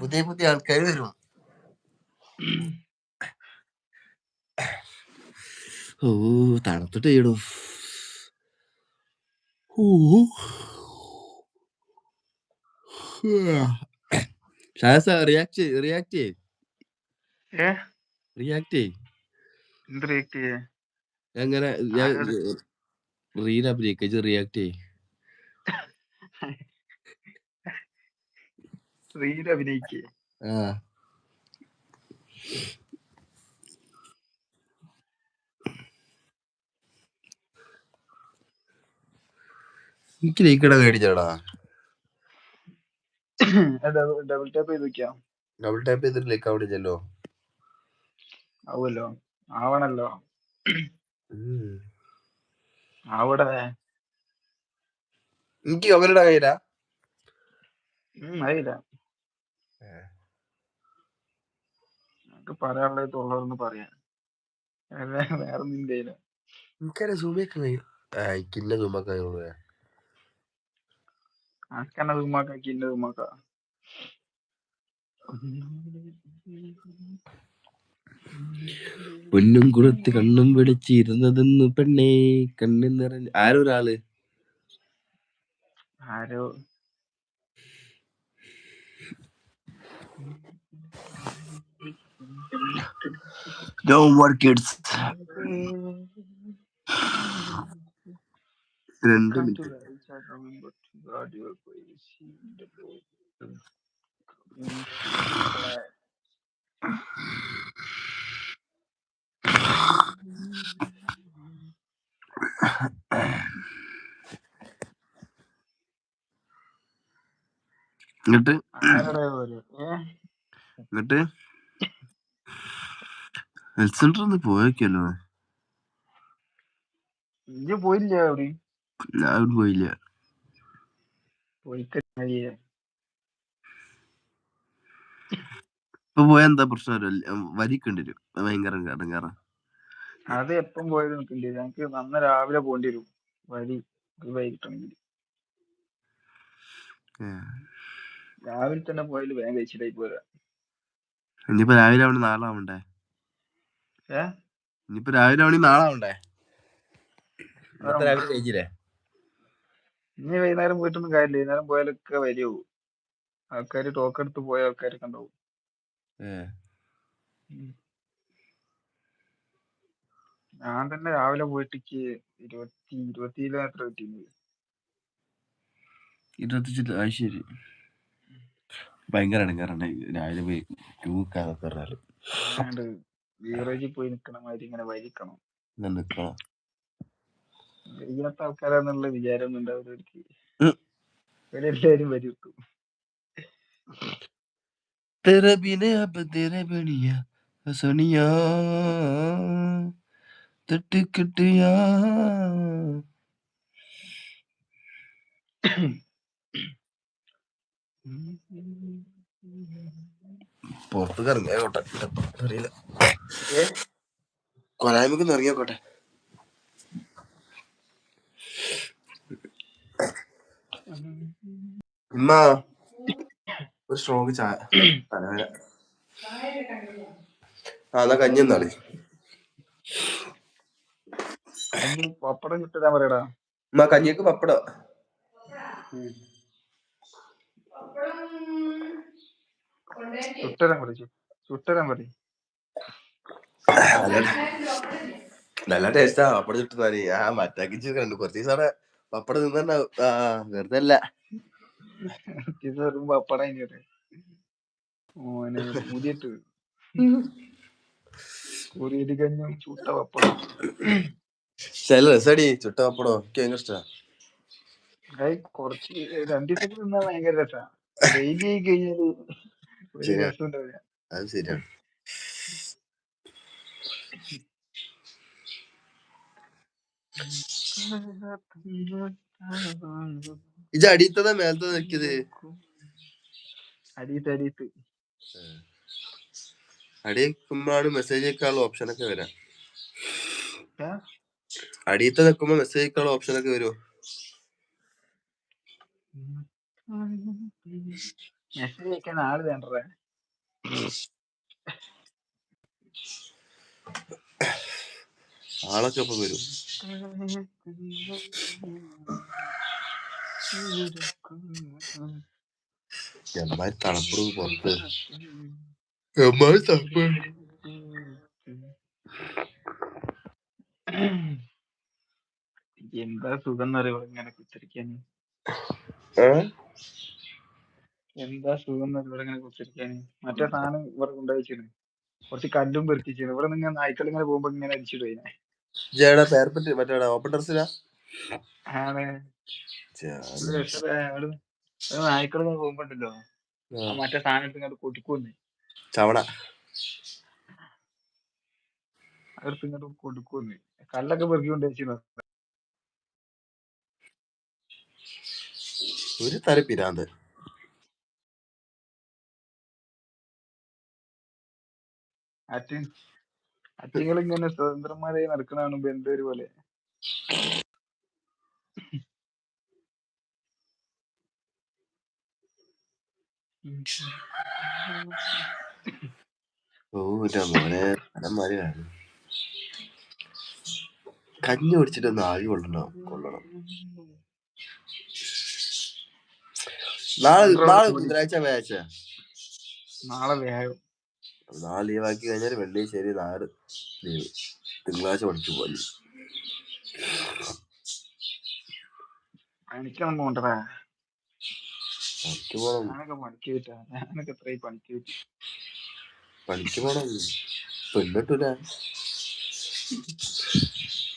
പുതിയ പുതിയ ആൾക്കാർ വരും ഓ തണുത്തിട്ട് ചെയ്യണു ഓ ഷാസ റിയാക്ട് റിയാക്ട് ഏ? റിയാക്ട് എന്ത് റിയാക്ട് ചെയ്യേ? എങ്ങനെ ഞാൻ റീന റിയാക്ട് ചെയ് റീൽ അഭിനയിക്കേ. എനിക്ക് ലീക്കട മേടിച്ചോടാ ഡബിൾ ടാപ്പ് ചെയ്ത് വെക്കാം. ഡബിൾ ടാപ്പ് ചെയ്തിട്ട് ലീക്ക് അവിടെ ചെല്ലോ ആവുമല്ലോ. ആവണല്ലോ. ആവടേ. എനിക്ക് അവരുടെ കയ്യിലാ. അറിയില്ല നമുക്ക് പറയാനുള്ളത് തൊള്ളതൊന്ന് പറയാൻ അല്ല വേറെ നിന്റെ കഴിയും. ആ എനിക്കില്ല സൂമൊക്കെ പൊന്നും കുളത്ത് കണ്ണും വിളിച്ചിരുന്നതെന്ന് പെണ്ണേ കണ്ണിൽ നിറഞ്ഞ ആരൊരാൾ? ആരോ Don't work kids. രണ്ട് മിനിറ്റ്. എന്നിട്ട്? എന്നിട്ട്? ഹെൽത്ത് സെന്റർ ഒന്ന് പോയേക്കല്ലോ ഇജ്ജ് പോയില്ല അവിടെ ഞാൻ പോയില്ല ഇപ്പൊ പോയാ എന്താ പ്രശ്നം വരിക്കേണ്ടി വരും ഭയങ്കര ഇടങ്ങാറ അത് എപ്പം പോയത് നിൽക്കണ്ടേ ഞങ്ങക്ക് നന്ന രാവിലെ പോകേണ്ടി വരും വരി വൈകിട്ടണെങ്കിൽ രാവിലെ തന്നെ പോയാൽ വേഗം കഴിച്ചിട്ടായി പോരാ ഇനിയിപ്പോ രാവിലെ അവിടെ നാളെ ആവണ്ടേ ഏ? ഇനിയിപ്പോ രാവിലെ മണി നാളെ ആവണ്ടേ? രാവിലെ കഴിഞ്ഞില്ലേ ഇനി വൈകുന്നേരം പോയിട്ടൊന്നും കാര്യമില്ല വൈകുന്നേരം പോയാലൊക്കെ വരികയാവും ആൾക്കാര് ടോക്ക് എടുത്ത് പോയ ആൾക്കാരൊക്കെ ഉണ്ടാവും. ഞാൻ തന്നെ രാവിലെ പോയിട്ട് എനിക്ക് ഇരുപത്തി ഇരുപത്തി കിലോമീറ്റർ കിട്ടിയത് ശരി. ഭയങ്കര ഇടങ്ങാറാണ് രാവിലെ പോയി ക്യൂ പറഞ്ഞാൽ. അല്ലാണ്ട് ബീവറേജിൽ പോയി നിക്കണ മാതിരി ഇങ്ങനെ വരിക്കണം ഇങ്ങനെ നിക്കണം ഇങ്ങനത്തെ ആൾക്കാരാന്നുള്ള വിചാരം ഒന്നും ഉണ്ടാവില്ല അവർക്ക് ഉം. ഇവരെല്ലാരും വരി വെക്കും तेरे बिना अब तेरे बढ़िया सोनिया तटकटिया പുറത്തേക്ക് ഇറങ്ങിയാക്കോട്ടെ അറിയില്ല ഏ? കൊലായ്മക്ക് ഇറങ്ങിയോക്കോട്ടെ. ഇമ്മ ഒരു സ്ട്രോങ് ചായ. തലവേന ആ എന്നാ കഞ്ഞി എന്നാളി പപ്പടം കിട്ടാൻ പറയടാ. എന്നാ കഞ്ഞിക്ക് പപ്പടം. ചുട്ടരാൻ പറ ചുട്ടരാൻ പറ നല്ല ടേസ്റ്റാ പപ്പടം ചുട്ടുന്നാൽ ആ മറ്റാക്കി കണ്ടു. കുറച്ച് ദിവസം അവിടെ പപ്പടം തിന്നുണ്ടാവും ആ വെറുതെ അല്ല. പപ്പടം ഓനെ പൂതിയിട്ട് പൂരിയടി കഞ്ഞും ചുട്ട പപ്പടം. ചില രസടി ചുട്ട പപ്പടം. എനിക്ക് ഭയങ്കര ഇഷ്ടാ. അത് കുറച്ച് രണ്ടു ദിവസത്തിൽ തിന്നാൻ ഭയങ്കര രസാ. ഡെയിലി ആയി കഴിഞ്ഞാൽ ഒരു ഉണ്ടാവില്ല. അത് ശരിയാണ്. ഇജ് അടിയത്തതാ മേലത്തെ നിൽക്കിയത്? അടിയത്ത് അടിയത്ത്. അടിയക്കുമ്പോഴാണ് മെസ്സേജ് അയക്കാനുള്ള ഓപ്ഷൻ ഒക്കെ വരാം. അടിയത്ത് അടിയത്തെ നിൽക്കുമ്പോ മെസ്സേജ് അയക്കാനുള്ള ഓപ്ഷൻ ഒക്കെ വരുമോ മെസ്സേജ് അയക്കാൻ ആൾ വേണ്ടേ? ആളൊക്കെ ഇപ്പൊ വരും. എമ്മാരി തണുപ്പ് പുറത്ത് എമ്മാരി തണുപ്പ് എന്താ സുഖം എന്നറിയോ ഇങ്ങനെ കുത്തിരിക്കാന് എന്താ സുഖം എന്നറിയോ ഇവിടെ ഇങ്ങനെ കുത്തിരിക്കാന് മറ്റേ സാധനം ഇവിടെ കൊണ്ടുവച്ചിരുന്നു കുറച്ച് കല്ലും പെറുക്കിച്ചിരുന്നു ഇവിടെ നിങ്ങൾ നായ്ക്കൾ ഇങ്ങനെ പോകുമ്പോ ഇങ്ങനെ അടിച്ചിട്ട് പോയിനെ ഇജ്ജെവിടെ പേരപ്പറ്റി മറ്റേടാ ഓപ്പൺ ടെറസിലാ ആണ്. ഒരു രക്ഷ- അവിടെ ഒരു നായ്ക്കൾ ഇങ്ങനെ പോകുമ്പോ ഉണ്ടല്ലോ ആ മറ്റേ സാധനം എടുത്ത് ഇങ്ങോട്ട് കൊടുക്കുമെന്ന് ചവണ. ഇങ്ങോട്ട് കല്ലൊക്കെ പെറുക്കി ഒരു തരം പിരാന്ത്. അറ്റി അറ്റിങ്ങൾ ഇങ്ങനെ സ്വതന്ത്രന്മാരായി നടക്കണ കാണുമ്പോ എന്തോ ഒരു പോലെ കഞ്ഞി കുടിച്ചിട്ട് ഒന്ന് ആവി കൊള്ളണം? കൊള്ളണം. നാളെ നാളെ ബുധനാഴ്ച വ്യാഴ്ച നാളെ വ്യാഴം. നാളെ ലീവാക്കി കഴിഞ്ഞാൽ വെള്ളി ശരി നാല് ലീവ് തിങ്കളാഴ്ച പഠിച്ചു പോയി പണിക്കണം പോണ്ടടാ. പണിക്ക് പോണം. ഞാനൊക്കെ പണിക്ക് കിട്ടാ ഞാനൊക്കെ എത്രയും പണിക്ക് കിട്ടി പണിക്ക് പോണം. പെണ്ണിട്ടൂല.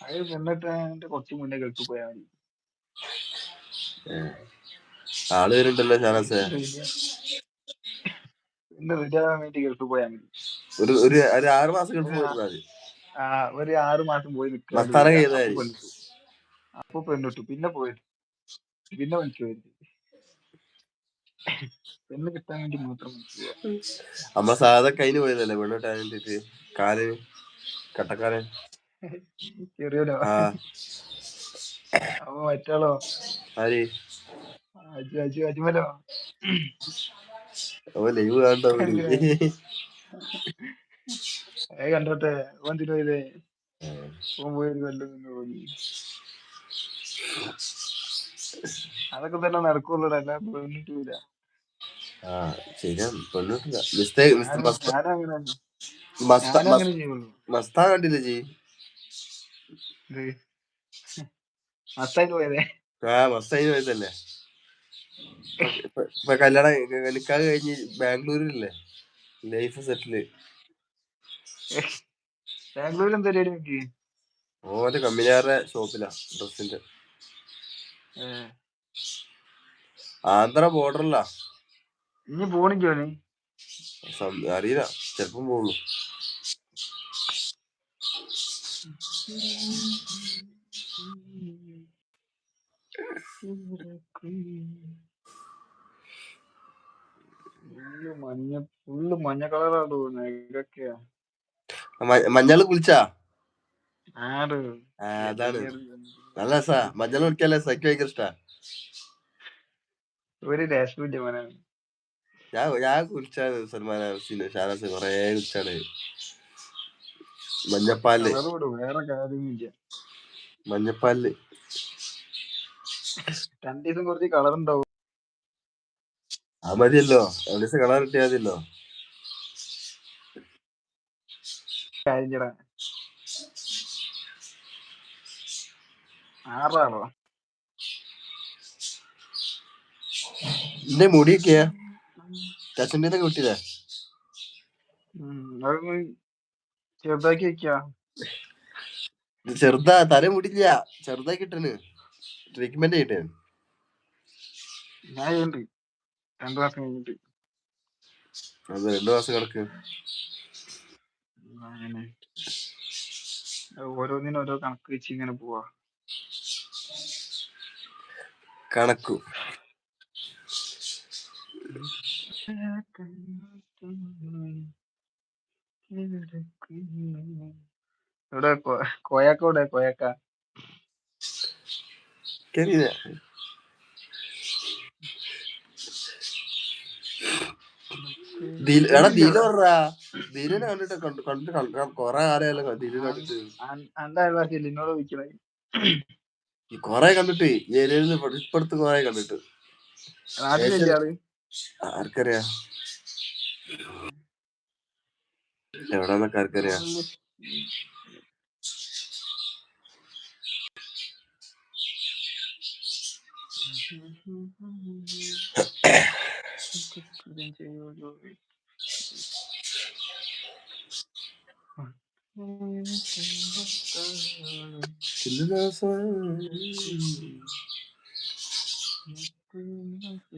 അത് പെണ്ണിട്ട് കുറച്ച് മുന്നേ ഗൾഫ് പോയാൽ മതി. ആൾ വരുന്നുണ്ടല്ലോ ഷാനസെ? പിന്നെ റെഡി ആവാൻ വേണ്ടി ഗൾഫ് പോയാൽ മതി. ഒരു ഒരു ഒരു ആറ് മാസം ഗൾഫ് പോയിരുന്നാ മതി. ആ ഒരു ആറ് മാസം പോയി നിൽക്കുക. മസ്താനം അപ്പൊ പെണ്ണിട്ടു. പിന്നെ പോയി. പിന്നെ മനസ്സിൽ പെണ്ണ് കിട്ടാൻ വേണ്ടി മാത്രം അമ്മ സാധാ പോയതല്ലേ? പെണ്ണിട്ടാൻ വേണ്ടിട്ട്. കാൽ കട്ടക്കാലൻ ചെറിയല്ലോ ആ. അപ്പൊ മറ്റാളോ? ആര്? അജു അജു അജ്മലോ? ഓ ലൈവ് കാണണ്ട കണ്ടോട്ടെ ഓൻ തിരുവല്ലേ ഓൻ പോയി. കൊല്ലം അതൊക്കെ തന്നെ അല്ലാതെ പെണ്ണിട്ടില്ല ആ ശരിയാണ് പെണ്ണിട്ടില്ല. മിസ്റ്റേക്ക് മിസ്റ്റർ മസ്ത ഞാനും അങ്ങനെ തന്നെ. മസ്ത ഞാനും മസ്താ കണ്ടില്ലേ ജി? ഇത് പോയതേ? ആ മസ്തായി പോയതല്ലേ? ഇപ്പൊ- കല്യാണം നിക്കാതെ കഴിഞ്ഞ് ബാംഗ്ലൂരിലല്ലേ? ലൈഫ് സെറ്റിൽ ബാംഗ്ലൂരിൽ എന്താ പരിപാടി നോക്കി ഓന്റെ കമ്പനിയാരുടെ ഷോപ്പിലാ ഡ്രസ്സിന്റെ. ആന്ധ്ര ബോർഡറിലാ. ഇനി പോണിക്കോ നീ? അറിയില്ല ചെലപ്പം പോകുള്ളൂ ഫുള്ള് മഞ്ഞ ഫുള്ള് മഞ്ഞ കളറാണ് ഇതൊക്കെയാ. മ- മഞ്ഞൾ കുളിച്ചാ? അതാണ്. നല്ല രസാ. മഞ്ഞൾ കുളിക്കാല്ലേ? സഖ്യ ഭയങ്കര ഇഷ്ടാ. ഒരു രസമില്ല ഞാൻ ഞാൻ കുളിച്ചാണ് സൽമാൻ ഷാനാസ് കൊറേ കുളിച്ചാണ്. മഞ്ഞപ്പാലിൽ കളറ് വേറെ കാര്യമില്ല മഞ്ഞപ്പാലിൽ രണ്ടു ദിവസം കുറച്ച് കളർ ഉണ്ടാവും. അത് മതിയല്ലോ. എവിടെ കളർ കിട്ടിയാൽ മതിയല്ലോ. ആറാളോ എന്റെ മുടിയൊക്കെയാ? ടച്ചിന്റെ കിട്ടിയില്ലേ? ചെറുതാക്കി വെക്കാ. ചെറുതാ തല മുടില്ല ചെറുതാക്കി ഇട്ടന് ട്രീറ്റ്മെന്റ് ഞാൻ ചെയ്യുന്നുണ്ട് രണ്ടു മാസം കഴിഞ്ഞിട്ട്. അത് രണ്ടു മാസം കിടക്ക് ഉം, അങ്ങനെ. അത് ഓരോന്നിനും ഓരോ കണക്ക് വെച്ച് ഇങ്ങനെ പോവാ. കണക്കു. ഇവിടെ കൊ- കോയാക്ക ഇവിടെ കോയാക്ക എനിക്കറിയില്ല ദില- എടാ ദില പറഞ്ഞാ ദിലിനെ കണ്ടിട്ട് കണ്ട് കണ്ടിട്ട് കണ്ട കൊറേ കാലമല്ലോ ദിലിനെ കണ്ടിട്ട്. എന്നോട് ചോദിക്കണേ. ഈ കൊറേ കണ്ടിട്ട് ഏരിയയിൽ ഇപ്പടുത്ത് കൊറേ കണ്ടിട്ട്. ആർക്കറിയാ എവിടെന്നൊക്കെ ആർക്കറിയാ?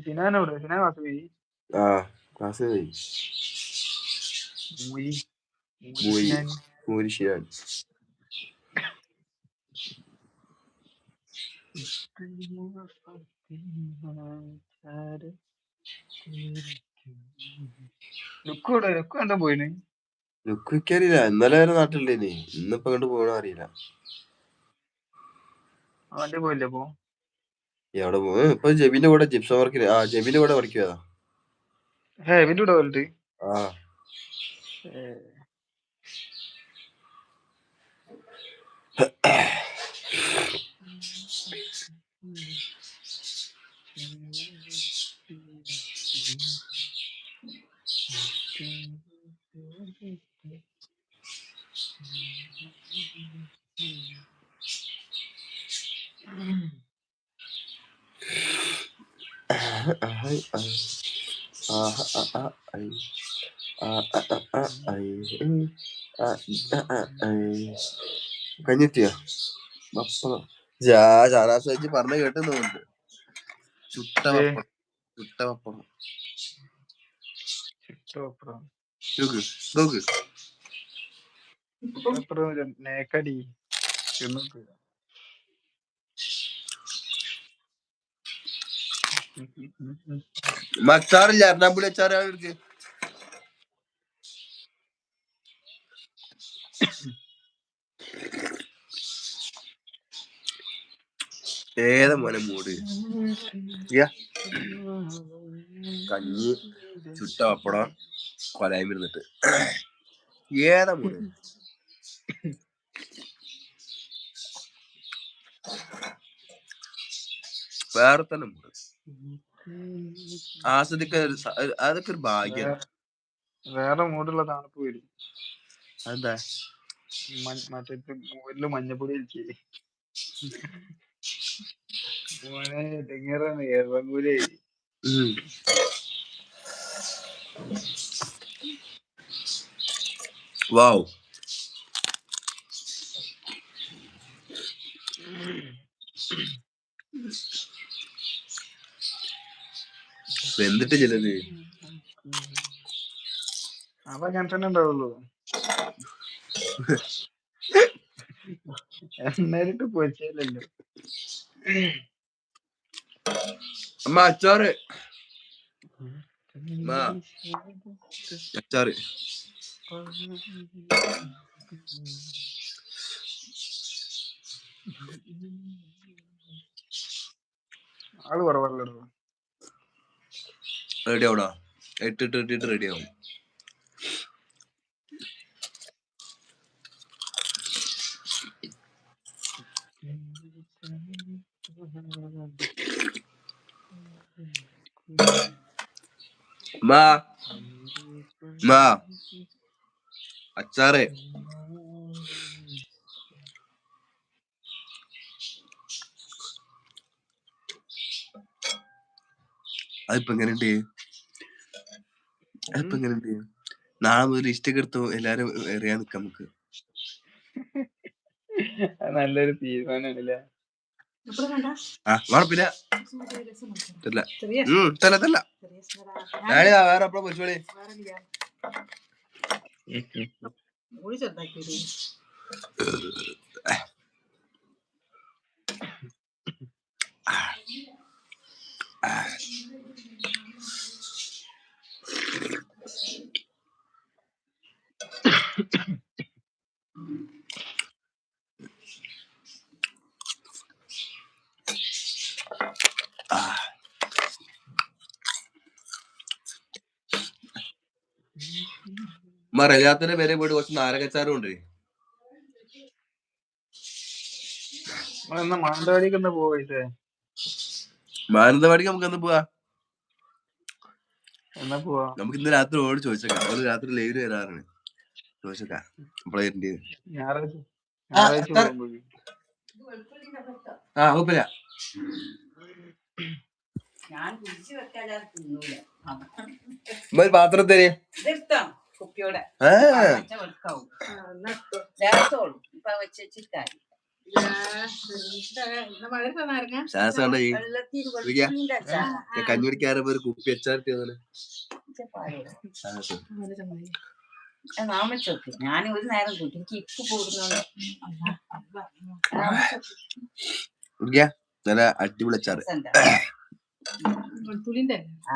സിനാനോട് സിനാ ക്ലാസ് പോയി ആ ക്ലാസ് പോയി മൂയി മൂയി. മൂരിശിയാൻ ലുക്ക് ഇവിടെ ലുക്ക് കണ്ടാ പോയിന് ലുക്കിക്കറിയില്ല ഇന്നലെ വരെ നാട്ടിലുണ്ടേനി. ഇന്നിപ്പോ കണ്ട് പോകണോ അറിയില്ല. അവന്റെ പോയില്ലേ അപ്പൊ എവിടെ പോകും ഇപ്പൊ ജെബിന്റെ കൂടെ ജിപ്സം വർക്കിന് ആ ജെബിന്റെ കൂടെ ഇവന്റെ കൂടെ പോയിട്ട് ആ. കഞ്ഞിട്ടിയ ജാനാസ്വജി പറഞ്ഞ കേട്ട് തോന്നുന്നുണ്ട് ചുട്ട. പപ്പടം ചുട്ട പപ്പടം ചിട്ടോപ്പുറം നോക്ക് നോക്ക് അപ്പുറം നേക്കടി? തിന്നിട്ട് മച്ചാറില്ല എറണാകുളം അച്ചാറ് അവർക്ക് ഏതാ മോനെ മൂട്. കഞ്ഞി ചുട്ട പപ്പടം കൊലായ്മ ഇരുന്നിട്ട് ഏതാ മൂട് വേറെ തന്നെ അതൊക്കെ ഒരു ഭാഗ്യം. വേറെ മൂടുള്ള തണുപ്പ് വരും മ- മറ്റേ മൂരിൽ മഞ്ഞപ്പൊടി അടിച്ചേ മോനെ തെങ്ങേറാണ് എറങ്ങൂലേ ഉം. വെന്തിട്ട് ചിലത് അപ്പൊ അങ്ങനെ തന്നെ ഉണ്ടാവുള്ളൂ. എണ്ണയിലിട്ട് പൊരിച്ചല്ലോ അമ്മ അച്ചാറ്. അച്ചാറ്. ആൾ കുറവല്ലോ റെഡി ആവടാ ഇട്ടിട്ട് ഇട്ടിട്ട് റെഡി ആവും. മാ. മാ. അച്ചാറ്. അതിപ്പോ എങ്ങനെയുണ്ട്? അപ്പൊ മുതൽ എല്ലാരും എറിയാൻ നിക്കാം നമുക്ക്. നല്ലൊരു തീരുമാനമാണല്ലേ ആ. ചെറുതാക്കി മറജാത്തിന്റെ പേരെ പോയിട്ട് കുറച്ച് നാരകച്ചാരം ഉണ്ട് എന്നാ മാനന്തവാടിക്ക് നമുക്ക് എന്ന് പോവാ? എന്നാ പോവാ? നമുക്ക് ഇന്ന് രാത്രി ഓട് ചോദിച്ചേക്കാം. അവർ രാത്രി ലൈവ് വരാറാണ്. ചോദിച്ചേക്കാം. ആ, കുഴപ്പമില്ല. പാത്രം തരേ. കുപ്പിയോടെ കഞ്ഞുടിക്കാരപ്പോ ഒരു കുപ്പി. ഞാൻ നാമിച്ചോക്ക് ഞാൻ ഒരു നേരം കൂട്ടി. എനിക്ക് ഇപ്പ് കൂടുന്നുണ്ട്. നല്ല അടിപൊളി അച്ചാറ്. ആ.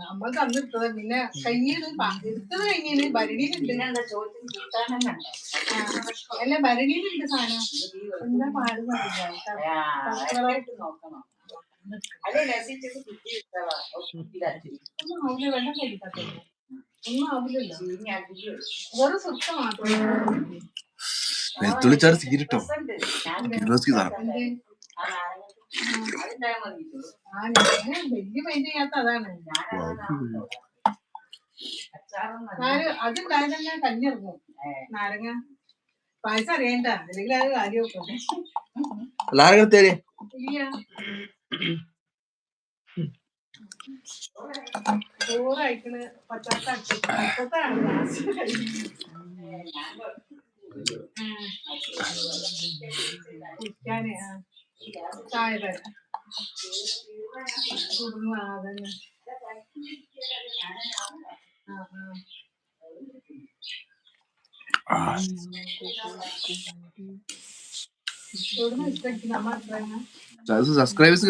നമ്മൾ തന്നിട്ടത് പിന്നെ കഴിഞ്ഞത് എടുത്തത് ഭരണിയിലുണ്ട് അല്ല ഭരണിയിലുണ്ട് സാധനം. എന്താ പാട് നോക്കണം. ഒന്നും ആവില്ല വെള്ളം ഒന്നും ആവില്ലല്ലോ. വെറും മാത്രം സീരിട്ടോ സാധനം. എന്ത് ആ നാരങ്ങ അതുണ്ടായാൽ മതി ആ ഞാൻ വലിയ മൈൻഡ് ചെയ്യാത്ത അതാണ് ഞാൻ അതുണ്ടായത് കഞ്ഞിറങ്ങും നാരങ്ങ. പായസം അറിയണ്ട. അല്ലെങ്കിൽ അത് കാര്യം നാരങ്ങ തരേ ചോറ് കഴിക്കണ് പച്ചത്ത പച്ചത്താണ് ഗ്യാസ് കുടിക്കാന് ആ. ചായ തരാം കുടുംബ ആ ആ ഇഷ്ടം നമ്മ അത്രയാണ് സബ്സ്ക്രൈബേഴ്സ്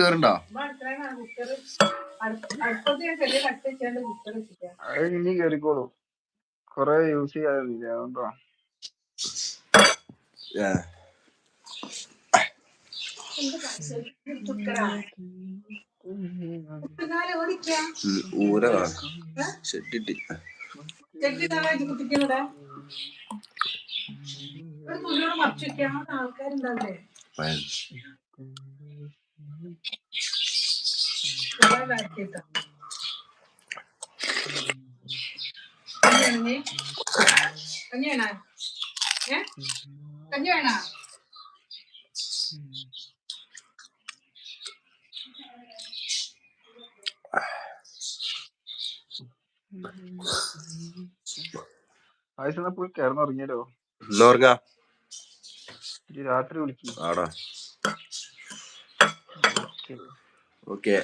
അത് ഇനി കേറിക്കോളൂ. കൊറേ യൂസ് ചെയ്യാതില്ല അതുകൊണ്ടോ. ഊര വെക്കാം ആൾക്കാരുണ്ടാവില്ലേ? കഞ്ഞി വേണോ ഏ കഞ്ഞി വേണോ ആവശ്യം പോയി കിടന്നുറങ്ങിയാലോ എന്നാ ഈ രാത്രി വിളിക്കും. ആടാ. ഓക്കെ.